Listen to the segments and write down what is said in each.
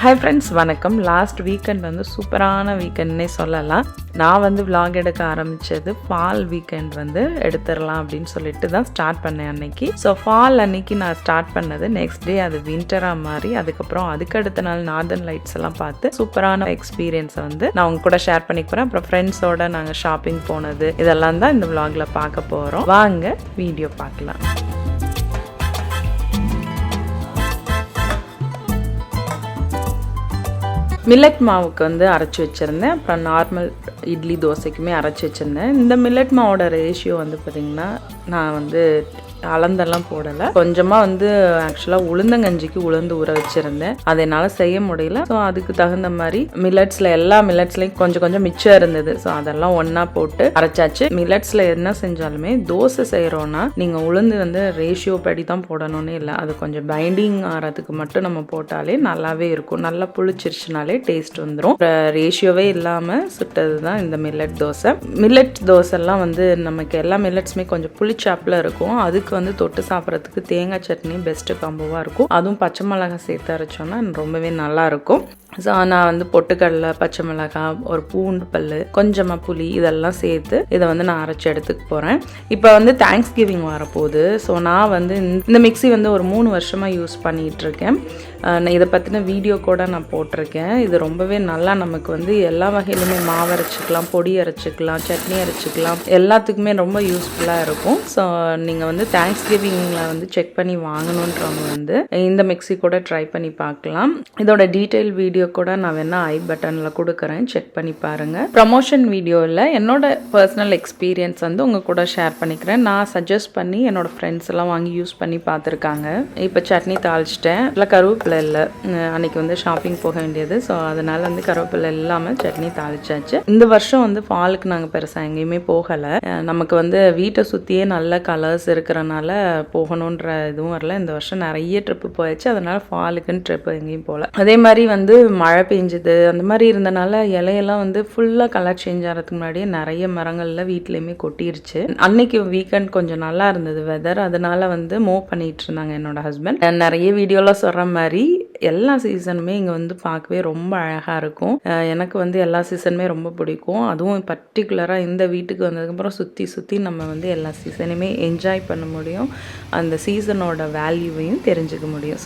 Hi friends வணக்கம். Last weekend வந்து சூப்பரான வீக்கெண்ட்னே சொல்லலாம். நான் வந்து விலாக் எடுக்க ஆரம்பித்தது ஃபால் வீக்கெண்ட் வந்து எடுத்துடலாம் அப்படின்னு சொல்லிட்டு தான் ஸ்டார்ட் பண்ணேன் அன்னைக்கு. ஸோ ஃபால் அன்னைக்கு நான் ஸ்டார்ட் பண்ணது நெக்ஸ்ட் டே அது வின்டராக மாறி அதுக்கப்புறம் அதுக்கடுத்த நாள் நார்தர்ன் லைட்ஸ் எல்லாம் பார்த்து சூப்பரான எக்ஸ்பீரியன்ஸை வந்து நான் உங்க கூட ஷேர் பண்ணிக்க போகிறேன் அப்புறம் ஃப்ரெண்ட்ஸோட நாங்கள் ஷாப்பிங் போனது இதெல்லாம் தான் இந்த விலாகில் பார்க்க போகிறோம் வாங்க வீடியோ பார்க்கலாம். மில்லட் மாவுக்கு வந்து அரைச்சி வச்சுருந்தேன். அப்புறம் நார்மல் இட்லி தோசைக்குமே அரைச்சி வச்சுருந்தேன். இந்த மில்லட் மாவோட ரேஷியோ வந்து பார்த்திங்கன்னா நான் வந்து அளந்தெல்லாம் போடலை. கொஞ்சமாக வந்து ஆக்சுவலாக உளுந்தங்கஞ்சிக்கு உளுந்து ஊற வச்சுருந்தேன். அதை என்னால் செய்ய முடியல. ஸோ அதுக்கு தகுந்த மாதிரி மில்லட்ஸில் எல்லா மில்லட்ஸ்லையும் கொஞ்சம் கொஞ்சம் மிச்சம் இருந்தது. ஸோ அதெல்லாம் ஒன்றா போட்டு அரைச்சாச்சு. மில்லட்ஸில் என்ன செஞ்சாலுமே தோசை செய்கிறோன்னா நீங்கள் உளுந்து வந்து ரேஷியோ படி தான் போடணும்னு இல்லை. அது கொஞ்சம் பைண்டிங் ஆகிறதுக்கு மட்டும் நம்ம போட்டாலே நல்லாவே இருக்கும். நல்லா புளிச்சிருச்சுனாலே டேஸ்ட் வந்துடும் ரேஷியோவே இல்லாமல் சுட்டது தான் இந்த மில்லட் தோசை. மில்லட் தோசைலாம் வந்து நமக்கு எல்லா மில்லட்ஸுமே கொஞ்சம் புளிச்சாப்பில் இருக்கும். அதுக்கு வந்து தொட்டு சாப்பிட்றதுக்கு தேங்காய் சட்னி பெஸ்ட்டு காம்போவாக இருக்கும். அதுவும் பச்சை மிளகாய் சேர்த்து அரைச்சோன்னா ரொம்பவே நல்லா இருக்கும். ஸோ நான் வந்து பொட்டுக்கடலை பச்சை மிளகாய் ஒரு பூண்டு பல் கொஞ்சமாக புளி இதெல்லாம் சேர்த்து இதை வந்து நான் அரைச்சி எடுத்துக்க போகிறேன் இப்போ வந்து தேங்க்ஸ் கிவிங் வரப்போகுது. ஸோ நான் வந்து இந்த- மிக்ஸி வந்து ஒரு மூணு வருஷமாக யூஸ் பண்ணிகிட்டு இருக்கேன் நான் இதை பற்றின வீடியோ கூட நான் போட்டிருக்கேன். இது ரொம்பவே நல்லா நமக்கு வந்து எல்லா வகையிலுமே மாவு அரைச்சிக்கலாம் பொடி அரைச்சிக்கலாம் சட்னி அரைச்சிக்கலாம் எல்லாத்துக்குமே ரொம்ப யூஸ்ஃபுல்லாக இருக்கும். ஸோ நீங்கள் வந்து தேங்க்ஸ் கிவிங்கில் வந்து செக் பண்ணி வாங்கணுன்றவங்க வந்து இந்த மிக்ஸி கூட ட்ரை பண்ணி பார்க்கலாம். இதோட டீட்டெயில் வீடியோ கூட நான் வேணா ஐ பட்டனில் கொடுக்குறேன். செக் பண்ணி பாருங்கள் ப்ரமோஷன் வீடியோவில் என்னோட பர்சனல் எக்ஸ்பீரியன்ஸ் வந்து உங்கள் கூட ஷேர் பண்ணிக்கிறேன். நான் சஜஸ்ட் பண்ணி என்னோட ஃப்ரெண்ட்ஸ் எல்லாம் வாங்கி யூஸ் பண்ணி பார்த்துருக்காங்க. இப்போ சட்னி தாளிச்சிட்டேன். இல்லை கருவேப்பிலை இல்லை. அன்றைக்கி அன்னைக்கு வந்து ஷாப்பிங் போக வேண்டியது. ஸோ அதனால வந்து கருவேப்பிலை இல்லாமல் சட்னி தாளிச்சாச்சு. இந்த வருஷம் வந்து ஃபாலுக்கு நாங்கள் பெருசாக எங்கேயுமே போகலை. நமக்கு வந்து வீட்டை சுற்றியே நல்ல கலர்ஸ் இருக்கிறனால போகணுன்ற இதுவும் வரல. இந்த வருஷம் நிறைய ட்ரிப்பு போயாச்சு. அதனால ஃபாலுக்குன்னு ட்ரிப்பு எங்கேயும் போகல அதே மாதிரி வந்து மழை பெஞ்சுது அந்த மாதிரி இருந்தனால இலையெல்லாம் வந்து ஃபுல்லாக கலர் சேஞ்ச் ஆகிறதுக்கு முன்னாடியே நிறைய மரங்கள்ல வீட்லேயுமே கொட்டிருச்சு. அன்னைக்கு வீக்கெண்ட் கொஞ்சம் நல்லா இருந்தது வெதர் அதனால வந்து மூவ் பண்ணிட்டு இருந்தாங்க என்னோட ஹஸ்பண்ட் நிறைய வீடியோலாம் சொல்கிற மாதிரி எல்லா சீசனுமே இங்கே வந்து பார்க்கவே ரொம்ப அழகாக இருக்கும். எனக்கு வந்து எல்லா சீசனுமே ரொம்ப பிடிக்கும். அதுவும் பர்டிகுலராக இந்த வீட்டுக்கு வந்ததுக்கப்புறம் சுற்றி சுற்றி நம்ம வந்து எல்லா சீசனுமே என்ஜாய் பண்ண முடியும். அந்த சீசனோட வேல்யூவையும் தெரிஞ்சுக்க முடியும்.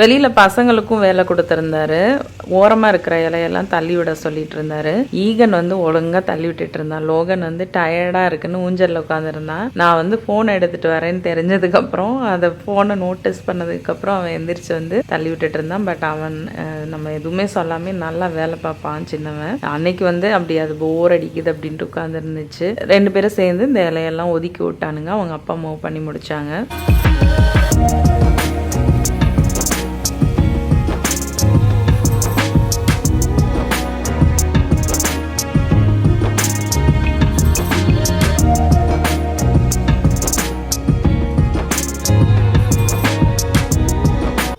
வெளியில் பசங்களுக்கும் வேலை கொடுத்துருந்தாரு. ஓரமாக இருக்கிற இலையெல்லாம் தள்ளி விட சொல்லிட்டு இருந்தாரு ஈகன் வந்து ஒழுங்காக தள்ளி விட்டுட்டு இருந்தான். லோகன் வந்து டயர்டாக இருக்குன்னு ஊஞ்சலில் உட்காந்துருந்தான் நான் வந்து ஃபோன் எடுத்துட்டு வரேன்னு தெரிஞ்சதுக்கப்புறம் அதை ஃபோனை நோட்டீஸ் பண்ணதுக்கப்புறம் அவன் எந்திரிச்சு வந்து தள்ளி விட்டுட்டு இருந்தான். பட் அவன் நம்ம எதுவுமே சொல்லாமே நல்லா வேலை பார்ப்பான் சின்னவன். அன்னைக்கு வந்து அப்படி அது போர் அடிக்குது அப்படின்ட்டு உட்காந்துருந்துச்சு ரெண்டு பேரும் சேர்ந்து இந்த இலையெல்லாம் ஒதுக்கி விட்டானுங்க. அவங்க அப்பா மூவ் பண்ணி முடிச்சாங்க.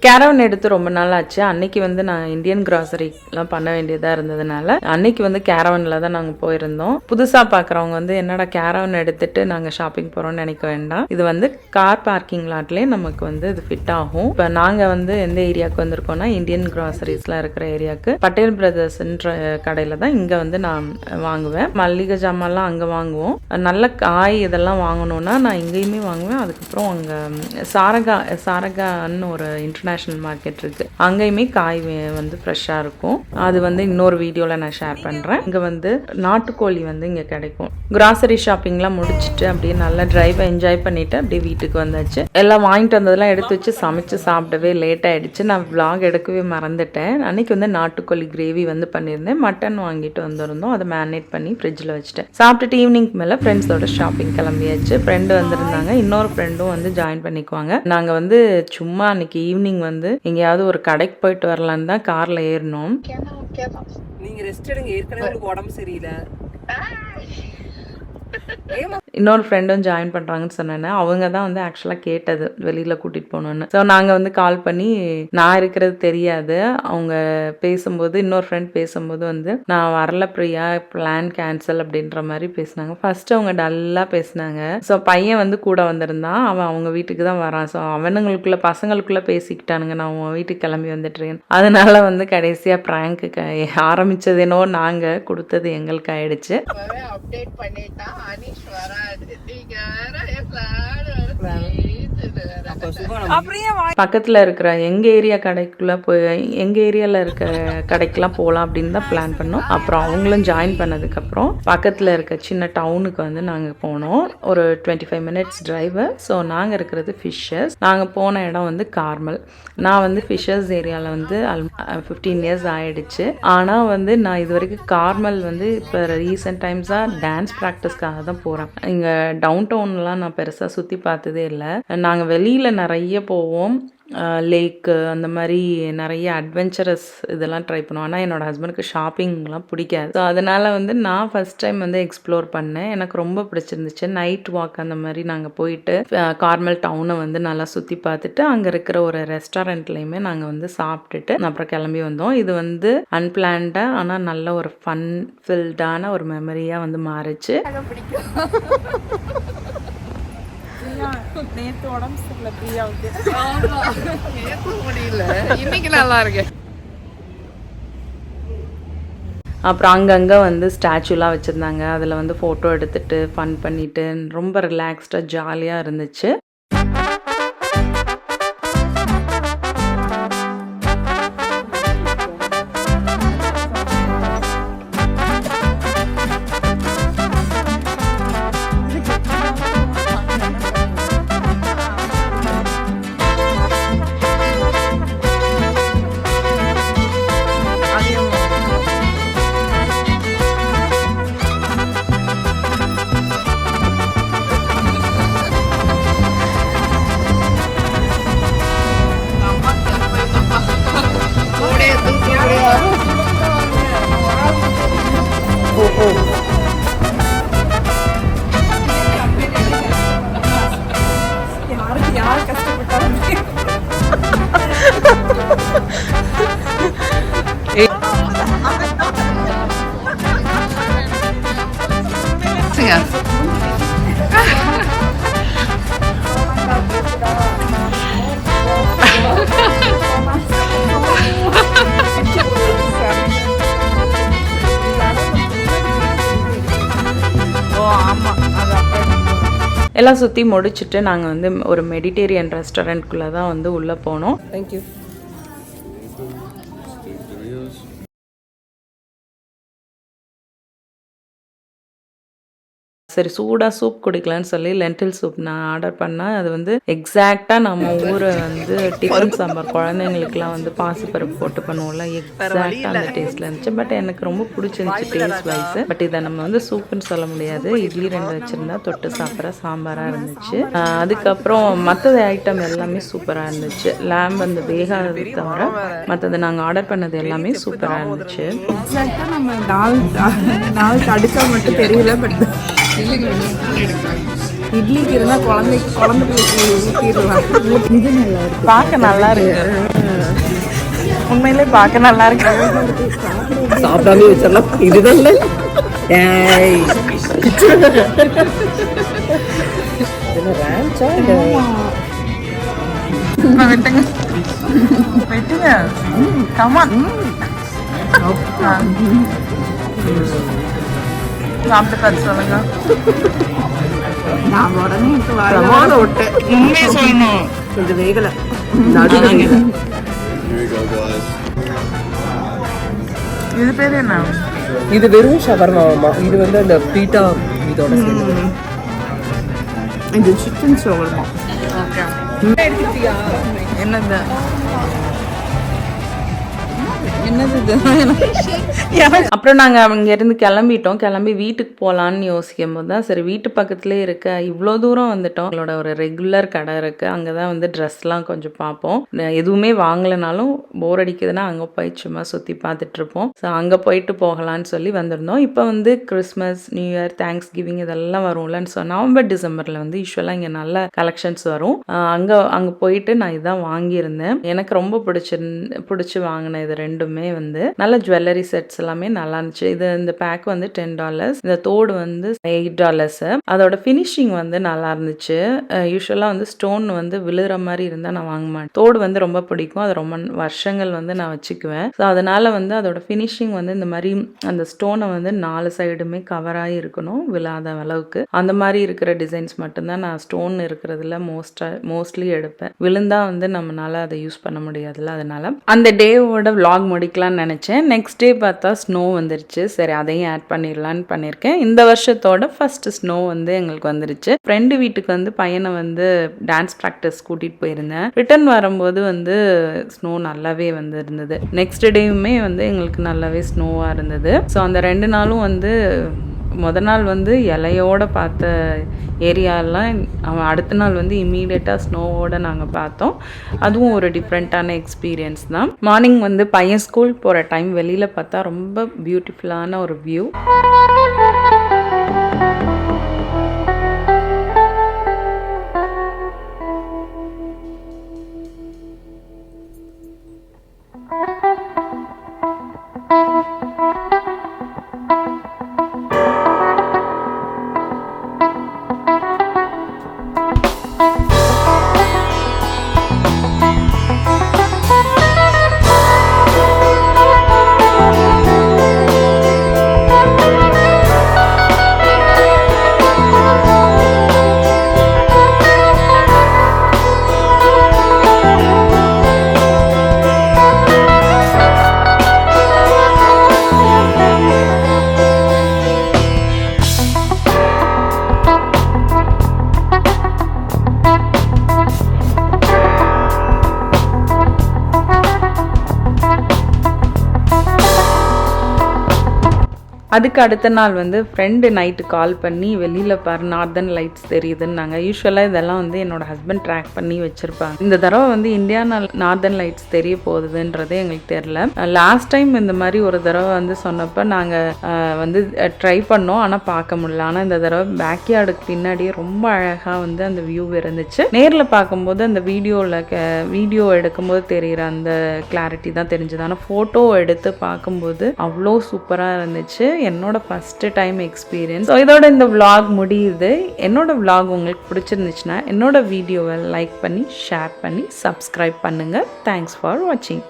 கேரவன் எடுத்து ரொம்ப நாள் ஆச்சு. அன்னைக்கு வந்து நான் இந்தியன் கிராசரிலாம் பண்ண வேண்டியதாக இருந்ததுனால அன்னைக்கு வந்து கேரவனில் தான் நாங்கள் போயிருந்தோம். புதுசாக பார்க்குறவங்க வந்து என்னடா கேரவன் எடுத்துட்டு நாங்கள் ஷாப்பிங் போகிறோம்னு நினைக்க வேண்டாம். இது வந்து கார் பார்க்கிங் லாட்லேயே நமக்கு வந்து இது ஃபிட் ஆகும். இப்போ நாங்கள் வந்து எந்த ஏரியாவுக்கு வந்திருக்கோம்னா இந்தியன் கிராசரிஸ்லாம் இருக்கிற ஏரியாவுக்கு பட்டேல் பிரதர்ஸ்ன்ற கடையில் தான் இங்கே வந்து நான் வாங்குவேன். மல்லிகை ஜாமான்லாம் அங்கே வாங்குவோம். நல்ல காய் இதெல்லாம் வாங்கணும்னா நான் இங்கேயுமே வாங்குவேன். அதுக்கப்புறம் அங்கே சாரகா சாரகான்னு ஒரு இன்டர்நேஷனல் இன்டர்நேஷ்னல் மார்க்கெட் இருக்கு. அங்கேயுமே காய் வந்து ஃப்ரெஷ்ஷாக இருக்கும். அது வந்து இன்னொரு வீடியோவில் நான் ஷேர் பண்ணுறேன் இங்கே வந்து நாட்டுக்கோழி வந்து இங்கே கிடைக்கும். கிராசரி ஷாப்பிங்லாம் முடிச்சுட்டு அப்படியே நல்லா ட்ரைவை என்ஜாய் பண்ணிட்டு அப்படியே வீட்டுக்கு வந்தாச்சு. எல்லாம் வாங்கிட்டு வந்ததெல்லாம் எடுத்து வச்சு சமைச்சு சாப்பிடவே லேட் ஆயிடுச்சு. நான் vlog எடுக்கவே மறந்துட்டேன். அன்னைக்கு வந்து நாட்டுக்கோழி கிரேவி வந்து பண்ணியிருந்தேன். மட்டன் வாங்கிட்டு வந்திருந்தோம். அதை மேரினேட் பண்ணி ஃப்ரிட்ஜில் வச்சுட்டேன். சாப்பிட்டுட்டு ஈவினிங் மேலே ஃப்ரெண்ட்ஸோட ஷாப்பிங் கிளம்பியாச்சு. ஃப்ரெண்டு வந்திருந்தாங்க. இன்னொரு ஃப்ரெண்டும் வந்து ஜாயின் பண்ணிக்குவாங்க. நாங்கள் வந்து சும்மா அன்னைக்கு ஈவினிங் வந்து எங்கேயாவது ஒரு கடைக்கு போயிட்டு வரலான்னு தான் காரில் ஏறினோம். நீங்க ரெஸ்ட் எடுங்க. ஏற்கனவே உங்களுக்கு உடம்பு சரியில்லை. ஏமா இன்னொரு ஃப்ரெண்டும் ஜாயின் பண்ணுறாங்கன்னு சொன்னேன் அவங்க தான் வந்து ஆக்சுவலாக கேட்டது வெளியில் கூட்டிகிட்டு போகணுன்னு ஸோ நாங்கள் வந்து கால் பண்ணி நான் இருக்கிறது தெரியாது. அவங்க பேசும்போது இன்னொரு ஃப்ரெண்ட் பேசும்போது வந்து நான் வரல பிரியா பிளான் கேன்சல் அப்படின்ற மாதிரி பேசினாங்க. ஃபஸ்ட்டு அவங்க டல்லாக பேசினாங்க. ஸோ பையன் வந்து கூட வந்திருந்தான். அவன் அவங்க வீட்டுக்கு தான் வரான். ஸோ அவனுங்களுக்குள்ள பசங்களுக்குள்ளே பேசிக்கிட்டானுங்க. நான் அவன் வீட்டுக்கு கிளம்பி வந்துட்டுருக்கேன் அதனால வந்து கடைசியாக ப்ராங்க்கு ஆரம்பிச்சது என்னவோ நாங்கள் கொடுத்தது எங்களுக்கு ஆயிடுச்சு. அப்டேட் பண்ணிட்டா அனிஷ் வரா நீங்க வேற எல்லாரும் அப்ப சுகம் அப்படியே பக்கத்தில் இருக்கிற எங்கள் ஏரியா கடைக்குள்ளே போய் எங்கள் ஏரியாவில் இருக்க கடைக்கெலாம் போகலாம் அப்படின்னு தான் பிளான் பண்ணோம். அப்புறம் அவங்களும் ஜாயின் பண்ணதுக்கப்புறம் பக்கத்தில் இருக்க சின்ன டவுனுக்கு வந்து நாங்கள் போனோம். ஒரு twenty five minutes drive so நாங்கள் இருக்கிறது ஃபிஷ்ஷஸ் நாங்கள் போன இடம் வந்து கார்மல் நான் வந்து ஃபிஷ்ஷஸ் ஏரியாவில் வந்து ஃபிஃப்டீன் இயர்ஸ் ஆயிடுச்சு. ஆனால் வந்து நான் இது வரைக்கும் கார்மல் வந்து இப்போ ரீசெண்ட் டைம்ஸாக டான்ஸ் ப்ராக்டிஸ்க்காக தான் போகிறேன் இங்கே டவுன் டவுன்லாம் நான் பெருசாக சுற்றி பார்த்ததே இல்லை. நாங்கள் வெளியில் நிறைய போவோம். லேக்கு அந்த மாதிரி நிறைய அட்வென்ச்சரஸ் இதெல்லாம் ட்ரை பண்ணுவோம். ஆனால் என்னோட ஹஸ்பண்டுக்கு ஷாப்பிங்லாம் பிடிக்காது. ஸோ அதனால் வந்து நான் ஃபஸ்ட் டைம் வந்து எக்ஸ்ப்ளோர் பண்ணேன். எனக்கு ரொம்ப பிடிச்சிருந்துச்சு. நைட் வாக் அந்த மாதிரி நாங்கள் போயிட்டு கார்மல் டவுனை வந்து நல்லா சுற்றி பார்த்துட்டு அங்கே இருக்கிற ஒரு ரெஸ்டாரண்ட்லேயுமே நாங்கள் வந்து சாப்பிட்டுட்டு அப்புறம் கிளம்பி வந்தோம். இது வந்து அன்பிளான்டாக ஆனால் நல்ல ஒரு ஃபன் ஃபில்டான ஒரு மெமரியாக வந்து மாறுச்சு. நேத்து உடம்பு சரியில்லை பிரியாவுக்கு. முடியல. இன்னைக்கு நல்லா இருக்கு அப்புறம் அங்கங்கே வந்து ஸ்டாச்சுலாம் வச்சுருந்தாங்க. அதில் வந்து ஃபோட்டோ எடுத்துட்டு ஃபன் பண்ணிட்டு ரொம்ப ரிலாக்ஸ்டாக ஜாலியாக இருந்துச்சு. எல்லாம் சுற்றி முடிச்சுட்டு நாங்கள் வந்து ஒரு மெடிடேரியன் ரெஸ்டாரண்ட்குள்ளே தான் வந்து உள்ளே போனோம். தேங்க்யூ சரி சூடாக சூப் குடிக்கலான்னு சொல்லி லென்டில் சூப் நான் ஆர்டர் பண்ணேன் அது வந்து எக்ஸாக்டாக நம்ம ஊரை வந்து டிஃபன் சாம்பார் குழந்தைங்களுக்குலாம் வந்து பாசிப்பருப்பு போட்டு பண்ணுவோம்ல எக்ஸாக்டாக அந்த டேஸ்ட்டில் இருந்துச்சு. பட் எனக்கு ரொம்ப பிடிச்சிருந்துச்சு டேஸ்ட் வைஸ் பட் இதை நம்ம வந்து சூப்புன்னு சொல்ல முடியாது. இட்லி ரெண்டு வச்சுருந்தா தொட்டு சாப்பிட்ற சாம்பாராக இருந்துச்சு. அதுக்கப்புறம் மற்றது ஐட்டம் எல்லாமே சூப்பராக இருந்துச்சு. லேம்ப் அந்த வேகாதது தவிர மற்றது நாங்கள் ஆர்டர் பண்ணது எல்லாமே சூப்பராக இருந்துச்சு. எக்ஸாக்டா நம்ம நாள் நாள் தடுக்கா மட்டும் தெரியல பட் இட்லிக்கு இருந்தா குழந்தை குழந்தை பிள்ளைக்கு ஊற்றிடலாம் இது நல்லா இருக்கு பார்க்க நல்லா இருக்கு. உண்மையிலே பார்க்க நல்லா இருக்கு. சாப்பிடாம வச்சிடலாம். இதுதான் இல்லை. வெட்டுங்க. வெட்டுங்க. கமான் சாப்பிட்டு பார்த்து சொல்லுங்க. நான் உடனே எனக்கு பிரமாதம் விட்டு உண்மையை சொல்லணும். கொஞ்சம் வேகலை. Here we go, guys. இது பேர் என்ன? இது வெறும் ஷவர்மாமா இது வந்து அந்த பீட்டா இதோட சேர்ந்து இது சிக்கன் ஷவர்மா. ஓகே. என்னது என்னது எனக்கு அப்புறம் நாங்கள் அங்கேருந்து கிளம்பிட்டோம். கிளம்பி வீட்டுக்கு போகலான்னு யோசிக்கும் போது தான் சரி வீட்டு பக்கத்துலேயே இருக்க இவ்வளோ தூரம் வந்துட்டோம். எங்களோட ஒரு ரெகுலர் கடை இருக்குது அங்கே தான் வந்து ட்ரெஸ்லாம் கொஞ்சம் பார்ப்போம். எதுவுமே வாங்கலைனாலும் போர் அடிக்குதுன்னா அங்கே போய் சும்மா சுற்றி பார்த்துட்ருப்போம் ஸோ அங்கே போயிட்டு போகலான்னு சொல்லி வந்திருந்தோம். இப்போ வந்து Christmas new year thanksgiving இதெல்லாம் வரும்லன்னு ஸோ நவம்பர் டிசம்பரில் வந்து யூஸ்வலாக இங்கே நல்ல கலெக்ஷன்ஸ் வரும். அங்கே அங்கே போயிட்டு நான் இதான் வாங்கியிருந்தேன். எனக்கு ரொம்ப பிடிச்சிருந்து பிடிச்சி வாங்கினேன் இது ரெண்டுமே. வந்து நல்ல ஜுவல்லரி செட்ஸ் எல்லாமே நல்லா இருந்துச்சு. இது இந்த பேக் வந்து டென் டாலர்ஸ் இந்த தோடு வந்து எயிட் டாலர்ஸ் அதோட ஃபினிஷிங் வந்து நல்லா இருந்துச்சு. யூஸ்வலாக வந்து ஸ்டோன் வந்து விழுகிற மாதிரி இருந்தால் நான் வாங்க மாட்டேன். தோடு வந்து ரொம்ப பிடிக்கும். அது ரொம்ப வருஷங்கள் வந்து நான் வச்சுக்குவேன். ஸோ அதனால வந்து அதோட ஃபினிஷிங் வந்து இந்த மாதிரி அந்த ஸ்டோனை வந்து நாலு சைடுமே கவராகி இருக்கணும் விழாத அளவுக்கு. அந்த மாதிரி இருக்கிற டிசைன்ஸ் மட்டும்தான் நான் ஸ்டோன் இருக்கிறதுல மோஸ்டாக மோஸ்ட்லி எடுப்பேன். விழுந்தா வந்து நம்மளால அதை யூஸ் பண்ண முடியாதுல்ல அதனால. அந்த டேவோட vlog முடிக்கலாம்னு நினச்சேன். நெக்ஸ்ட் டே பார்த்தா ஸ்னோ வந்துருச்சு. சரி அதையும் ஆட் பண்ணிடலான்னு பண்ணியிருக்கேன் இந்த வருஷத்தோட ஃபர்ஸ்ட் ஸ்னோ வந்து எங்களுக்கு வந்துருச்சு. ஃப்ரெண்டு வீட்டுக்கு வந்து பையனை வந்து டான்ஸ் ப்ராக்டிஸ் கூட்டிகிட்டு போயிருந்தேன். ரிட்டர்ன் வரும்போது வந்து ஸ்னோ நல்லாவே வந்து இருந்தது நெக்ஸ்ட் டேயுமே வந்து எங்களுக்கு நல்லாவே ஸ்னோவாக இருந்தது. ஸோ அந்த ரெண்டு நாளும் வந்து முத நாள் வந்து இலையோட பார்த்த ஏரியாலாம் அவன் அடுத்த நாள் வந்து இம்மீடியட்டாக ஸ்னோவோட நாங்கள் பார்த்தோம். அதுவும் ஒரு டிஃப்ரெண்ட்டான எக்ஸ்பீரியன்ஸ் தான். மார்னிங் வந்து பையன் ஸ்கூல் போகிற டைம் வெளியில் பார்த்தா ரொம்ப பியூட்டிஃபுல்லான ஒரு வியூ அதுக்கு அடுத்த நாள் வந்து ஃப்ரெண்டு நைட்டு கால் பண்ணி வெளியில் பாரு நார்தன் லைட்ஸ் தெரியுதுன்னாங்க. யூஸ்வலாக இதெல்லாம் வந்து என்னோட ஹஸ்பண்ட் ட்ராக் பண்ணி வச்சுருப்பாங்க. இந்த தடவை வந்து இந்தியா நார்தர்ன் லைட்ஸ் தெரிய போகுதுன்றதே எங்களுக்கு தெரில லாஸ்ட் டைம் இந்த மாதிரி ஒரு தடவை வந்து சொன்னப்போ நாங்கள் வந்து ட்ரை பண்ணோம். ஆனால் பார்க்க முடியல. ஆனால் இந்த தடவை பேக்யார்டுக்கு பின்னாடியே ரொம்ப அழகாக வந்து அந்த வியூ இருந்துச்சு. நேரில் பார்க்கும்போது அந்த வீடியோவில் வீடியோ எடுக்கும்போது தெரிகிற அந்த கிளாரிட்டி தான் தெரிஞ்சது. ஆனால் ஃபோட்டோ எடுத்து பார்க்கும்போது அவ்வளோ சூப்பராக இருந்துச்சு. என்னோட ஃபஸ்ட்டு டைம் எக்ஸ்பீரியன்ஸ் ஸோ இதோட இந்த விலாக் முடியுது. என்னோட விலாக் உங்களுக்கு பிடிச்சிருந்துச்சுன்னா என்னோட வீடியோவை லைக் பண்ணி ஷேர் பண்ணி சப்ஸ்கிரைப் பண்ணுங்கள் தேங்க்ஸ் ஃபார் வாட்சிங்